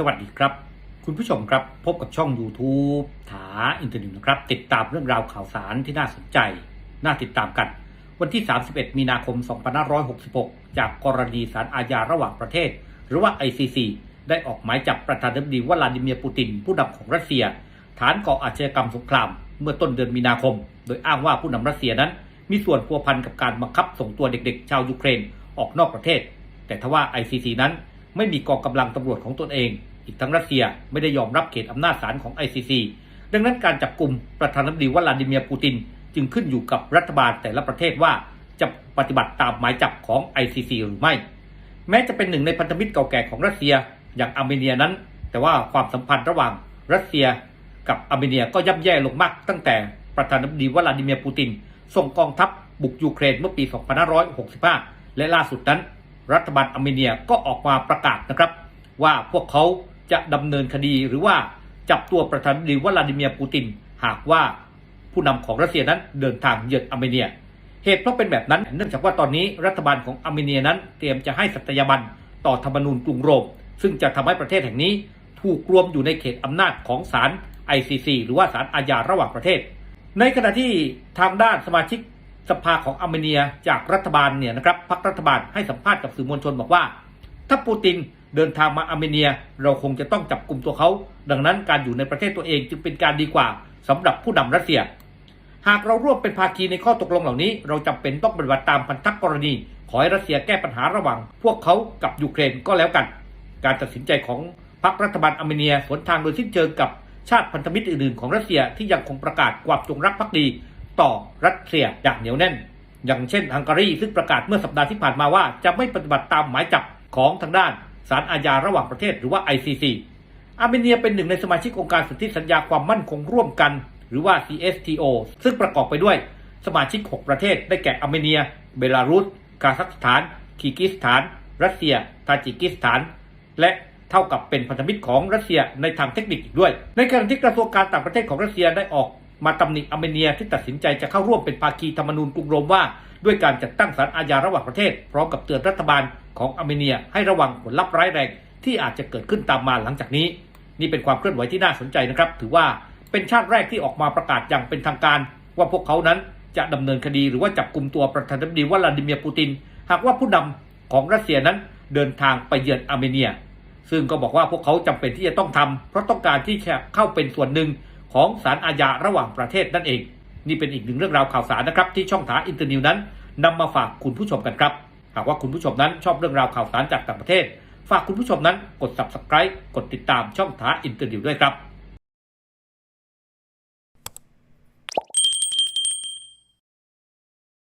สวัสดีครับ คุณผู้ชมครับพบกับช่อง YouTube ถาอินเทอร์เน็ตนะครับ ติดตามเรื่องราวข่าวสารที่น่าสนใจ น่าติดตามกัน วันที่ 31 มีนาคม 2566 จากกรณีสารอาญาระหว่างประเทศ หรือว่า ICC ได้ออกหมายจับประธานาธิบดีวลาดิเมียร์ปูติน ผู้นำของรัสเซีย ฐานก่ออาชญากรรมสงคราม เมื่อต้นเดือนมีนาคม โดยอ้างว่าผู้นำรัสเซียนั้น มีส่วนพัวพันกับการบังคับส่งตัวเด็กๆ ชาวยูเครนออกนอกประเทศ แต่ทว่า ICC นั้น ไม่มีกองกำลังตำรวจของตนเอง อีกทั้งรัสเซียไม่ได้ยอมรับเขตอำนาจศาลของ ICC ดังนั้นการจับกลุ่มประธานาธิบดีวลาดิเมียร์ปูติน จึงขึ้นอยู่กับรัฐบาลแต่ละประเทศว่าจะปฏิบัติตามหมายจับของ ICC หรือไม่ แม้จะเป็นหนึ่งในพันธมิตรเก่าแก่ของรัสเซียอย่างอาร์เมเนียนั้น แต่ว่าความสัมพันธ์ระหว่างรัสเซียกับอาร์เมเนียก็ย่ำแย่ลงมาก ตั้งแต่ประธานาธิบดีวลาดิเมียร์ปูติน ส่งกองทัพบุกยูเครนเมื่อปี 2565 และล่าสุดนั้น รัฐบาลอาร์เมเนียก็ออกมาประกาศนะครับ ว่าพวกเขาจะดำเนินคดีหรือว่าจับตัวประธานาธิบดีวลาดิเมียร์ปูติน หากว่าผู้นำของรัสเซียนั้นเดินทางเยือนอาร์เมเนีย เหตุเพราะเป็นแบบนั้นเนื่องจากว่าตอนนี้รัฐบาลของอาร์เมเนียนั้นเตรียมจะให้สัตยาบันต่อธรรมนูญกรุงโรม ซึ่งจะทำให้ประเทศแห่งนี้ ถูกรวมอยู่ในเขตอำนาจของศาล ICC หรือว่าศาลอาญาระหว่างประเทศ ในขณะที่ทางด้านสมาชิก สภาของอาร์เมเนียจากรัฐบาลเนี่ยนะครับพรรครัฐบาลให้สัมภาษณ์กับสื่อมวลชนบอกว่า ถ้าปูตินเดินทางมาอาร์เมเนีย เราคงจะต้องจับกลุ่มตัวเขา ดังนั้นการอยู่ในประเทศตัวเองจึงเป็นการดีกว่าสำหรับผู้นำรัสเซีย หากเราร่วมเป็นภาคีในข้อตกลงเหล่านี้ เราจำเป็นต้องปฏิบัติตามพันธกรณี ขอให้รัสเซียแก้ปัญหาระหว่าง พวกเขากับยูเครนก็แล้วกัน การตัดสินใจของพรรครัฐบาลอาร์เมเนียสวนทางโดยสิ้นเชิงกับชาติพันธมิตรอื่นๆของรัสเซียที่ยังคงประกาศความจงรักภักดี ต่อรัสเซียอย่างเหนียวแน่น อย่างเช่นฮังการีซึ่งประกาศเมื่อสัปดาห์ที่ผ่านมาว่าจะไม่ปฏิบัติตามหมายจับของทางด้านศาลอาญาระหว่างประเทศหรือว่า ICC อาร์เมเนียเป็นหนึ่งในสมาชิกองค์การสนธิสัญญาความมั่นคงร่วมกัน หรือว่า CSTO ซึ่งประกอบไปด้วยสมาชิก 6 ประเทศ ได้แก่อาร์เมเนีย เบลารุส คาซัคสถาน คีร์กิสถาน รัสเซีย ทาจิกิสถาน และเท่ากับเป็นพันธมิตรของรัสเซียในทางเทคนิคอีกด้วย ในขณะที่กระทรวงการต่างประเทศของรัสเซียได้ออก มาตำหนิอาร์เมเนียที่ตัดสินใจจะเข้าร่วมเป็นภาคีธรรมนูญกรุงโรมว่า ด้วยการจัดตั้งศาลอาญาระหว่างประเทศ พร้อมกับเตือนรัฐบาลของอาร์เมเนียให้ระวังผลลัพธ์ร้ายแรงที่อาจจะเกิดขึ้นตามมาหลังจากนี้ นี่เป็นความเคลื่อนไหวที่น่าสนใจนะครับ ถือว่าเป็นชาติแรกที่ออกมาประกาศอย่างเป็นทางการ ว่าพวกเขานั้นจะดำเนินคดีหรือว่าจับกลุ่มตัวประธานาธิบดีวลาดิเมียร์ปูติน หากว่าผู้นำของรัสเซียนั้นเดินทางไปเยือนอาร์เมเนีย ซึ่งก็บอกว่าพวกเขาจำเป็นที่จะต้องทำเพราะต้องการที่จะเข้าเป็นส่วนหนึ่ง ของศาลอาญาระหว่างประเทศนั่นเอง นี่เป็นอีกหนึ่งเรื่องราวข่าวสารนะครับที่ช่องถาอินเตอร์นิวนั้นนำมาฝากคุณผู้ชมกันครับ หากว่าคุณผู้ชมนั้นชอบเรื่องราวข่าวสารจากต่างประเทศ ฝากคุณผู้ชมนั้นกด subscribe กดติดตามช่องถาอินเตอร์นิวด้วยครับ